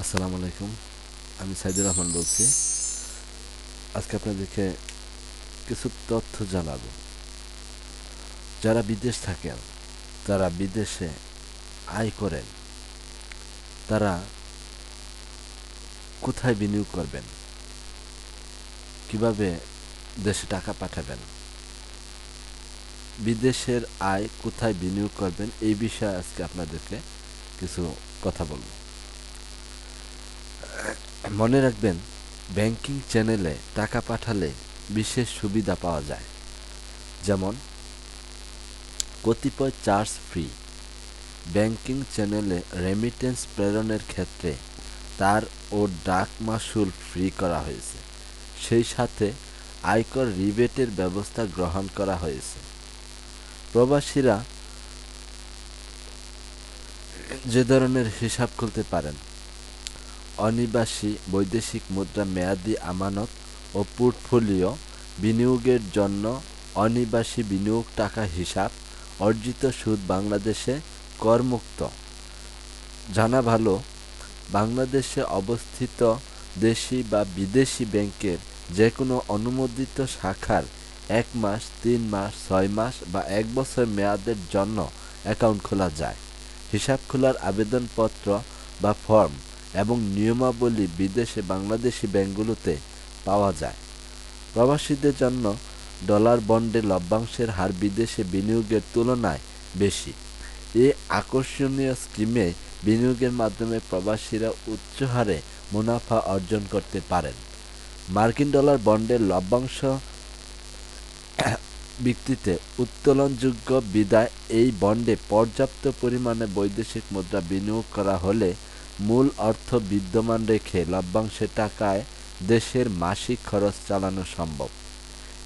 আসসালামু আলাইকুম, আমি সাইদুর রহমান বলছি। আজকে আপনাদেরকে কিছু তথ্য জানাব। যারা বিদেশ থাকেন, তারা বিদেশে আয় করেন। তারা কোথায় বিনিয়োগ করবেন? কীভাবে দেশে টাকা পাঠাবেন? বিদেশের আয় কোথায় বিনিয়োগ করবেন? এই বিষয়ে আজকে আপনাদেরকে কিছু কথা বলব। মনে রাখবেন ব্যাংকিং চ্যানেলে টাকা পাঠালে বিশেষ সুবিধা পাওয়া যায়। যেমন, কতিপয় চার্জ ফ্রি। ব্যাংকিং চ্যানেলে রেমিটেন্স প্রেরণের ক্ষেত্রে তার ও ডাক মাসুল ফ্রি করা হয়েছে। সেই সাথে আয়কর রিবেটের ব্যবস্থা গ্রহণ করা হয়েছে। প্রবাসীরা যে ধরনের হিসাব খুলতে পারেন অনিবাসী বৈদেশিক মুদ্রা মেয়াদি আমানত ও পোর্টফোলিও বিনিয়োগের জন্য অনিবাসী বিনিয়োগ টাকা হিসাব অর্জিত সুদ বাংলাদেশে করমুক্ত। জানা ভালো বাংলাদেশে অবস্থিত দেশি বা বিদেশি ব্যাংকের যে কোনো অনুমোদিত শাখার এক মাস, তিন মাস, ছয় মাস বা এক বছর মেয়াদের জন্য অ্যাকাউন্ট খোলা যায়। হিসাব খোলার আবেদনপত্র বা ফর্ম এবং নিয়মাবলী বিদেশে বাংলাদেশি ব্যাংকগুলোতে পাওয়া যায়। প্রবাসীদের জন্য ডলার বন্ডে লভ্যাংশের হার বিদেশে বিনিয়োগের তুলনায় বেশি। এ আকর্ষণীয় স্কিমে বিনিয়োগের মাধ্যমে প্রবাসীরা উচ্চ হারে মুনাফা অর্জন করতে পারেন। মার্কিন ডলার বন্ডের লভ্যাংশ ভিত্তিতে উত্তোলনযোগ্য বিদায় এই বন্ডে পর্যাপ্ত পরিমাণে বৈদেশিক মুদ্রা বিনিয়োগ করা হলে মূল অর্থ বিদ্যমান রেখে লভ্যাংশের টাকায় দেশের মাসিক খরচ চালানো সম্ভব।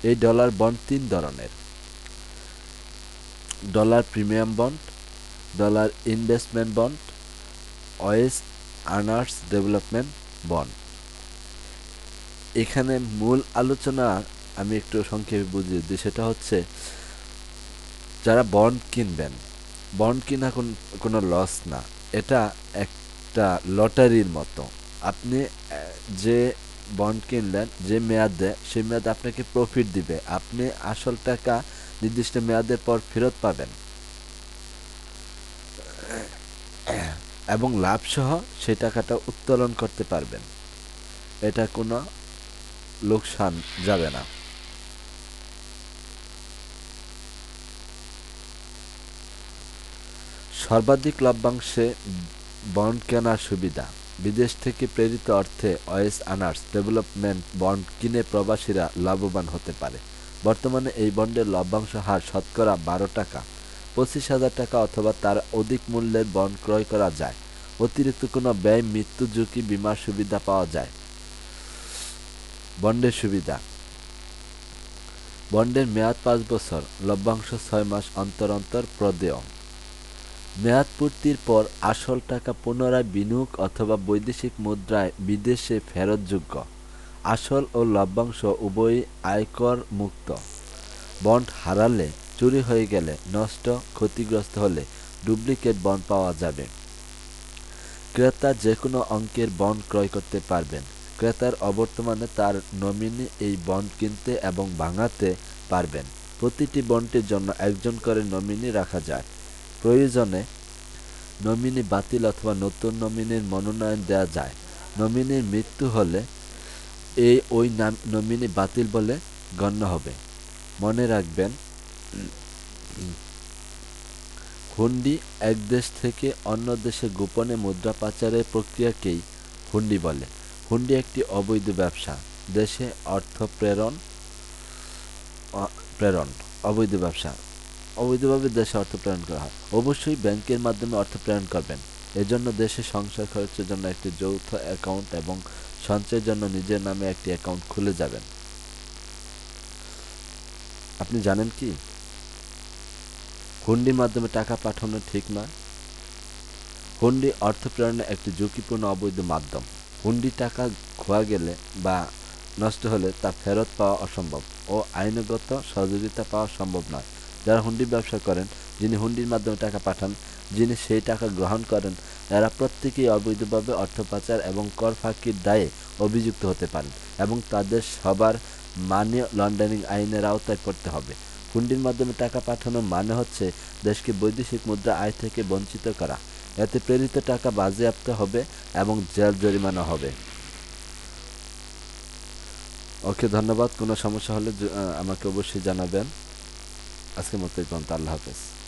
এই ডলার বন্ড তিন ধরনের। Dollar premium bond, dollar investment bond wage earners development bond. এখানে মূল আলোচনা আমি একটু সংক্ষেপে বুঝিয়ে দিই, সেটা হচ্ছে যারা বন্ড কিনবেন। বন্ড কিনা কোনো লস না। এটা একটা লটারির মতো। আপনি যে বন্ড কিনলেন, যে মেয়াদে সেই মেয়াদে আপনাকে প্রফিট দিবে। আপনি আসল টাকা নির্দিষ্ট মেয়াদের পর ফেরত পাবেন। এবং লাভসহ সেই টাকাটা উত্তোলন করতে পারবেন। এটা কোনো লোকসান যাবে না। সর্বাধিক লভ্যাংশে বন্ড কেনার সুবিধা। বিদেশ থেকে প্রেরিত অর্থে ওয়েস আনার্স ডেভেলপমেন্ট বন্ড কিনে প্রবাসীরা লাভবান হতে পারে। বর্তমানে এই বন্ডের লভ্যাংশ হার শতকরা বারো টাকা, পঁচিশ হাজার টাকা অথবা তার অধিক মূল্যের বন্ড ক্রয় করা যায়। অতিরিক্ত কোনো ব্যয়, মৃত্যু, ঝুঁকি, বিমার সুবিধা পাওয়া যায়। বন্ডের সুবিধা। বন্ডের মেয়াদ পাঁচ বছর, লভ্যাংশ ছয় মাস অন্তর অন্তর প্রদেয়। মেয়াদ পূর্তির পর আসল টাকা পুনরায় বিনিয়োগ অথবা বৈদেশিক মুদ্রায় বিদেশে ফেরতযোগ্য। আসল ও লভ্যাংশ উভয়ই আয়কর মুক্ত। বন্ড হারালে চুরি হয়ে গেলে নষ্ট, ক্ষতিগ্রস্ত হলে ডুপ্লিকেট বন্ড পাওয়া যাবে। ক্রেতা যে কোনো অঙ্কের বন্ড ক্রয় করতে পারবেন। ক্রেতার অবর্তমানে তার নমিনি এই বন্ড কিনতে এবং ভাঙাতে পারবেন। প্রতিটি বন্ডের জন্য একজন করে নমিনি রাখা যায়। প্রয়োজনে নমিনি বাতিল অথবা নতুন নমিনির মনোনয়ন দেওয়া যায়। নমিনির মৃত্যু হলে এই ওই নাম নমিনি বাতিল বলে গণ্য হবে। মনে রাখবেন, হুন্ডি এক দেশ থেকে অন্য দেশে গোপনে মুদ্রা পাচারের প্রক্রিয়াকেই হুন্ডি বলে। হুন্ডি একটি অবৈধ ব্যবসা। দেশে অর্থ প্রেরণ প্রেরণ, অবৈধ ব্যবসা। অবৈধভাবে দেশে অর্থ প্রেরণ করা হয়। অবশ্যই ব্যাংকের মাধ্যমে অর্থ প্রেরণ করবেন। এজন্য দেশে সংসার খরচের জন্য একটি যৌথ অ্যাকাউন্ট এবং সঞ্চয়ের জন্য নিজের নামে একটি অ্যাকাউন্ট খুলে যাবেন। আপনি জানেন কি? হুন্ডির মাধ্যমে টাকা পাঠানো ঠিক নয় হুন্ডি অর্থ প্রেরণের একটি ঝুঁকিপূর্ণ অবৈধ মাধ্যম। হুন্ডি টাকা খোয়া গেলে বা নষ্ট হলে তা ফেরত পাওয়া অসম্ভব ও আইনগত সহযোগিতা পাওয়া সম্ভব নয়। যারা হুন্ডি ব্যবসা করেন, যিনি হুন্ডির মাধ্যমে টাকা পাঠান, যিনি সেই টাকা গ্রহণ করেন এরা প্রত্যেকেই অবৈধভাবে অর্থ পাচার এবং কর ফাঁকির দায়ে অভিযুক্ত হতে পারেন এবং তাদের সবার মানি লন্ডারিং আইনের আওতায় পড়তে হবে। হুন্ডির মাধ্যমে টাকা পাঠানো মানে হচ্ছে দেশকে বৈদেশিক মুদ্রা আয় থেকে বঞ্চিত করা। এতে প্রেরিত টাকা বাজেয়াপ্ত হবে এবং জেল জরিমানা হবে। ওকে, ধন্যবাদ। কোনো সমস্যা হলে আমাকে অবশ্যই জানাবেন। Así que me estoy contando, pues.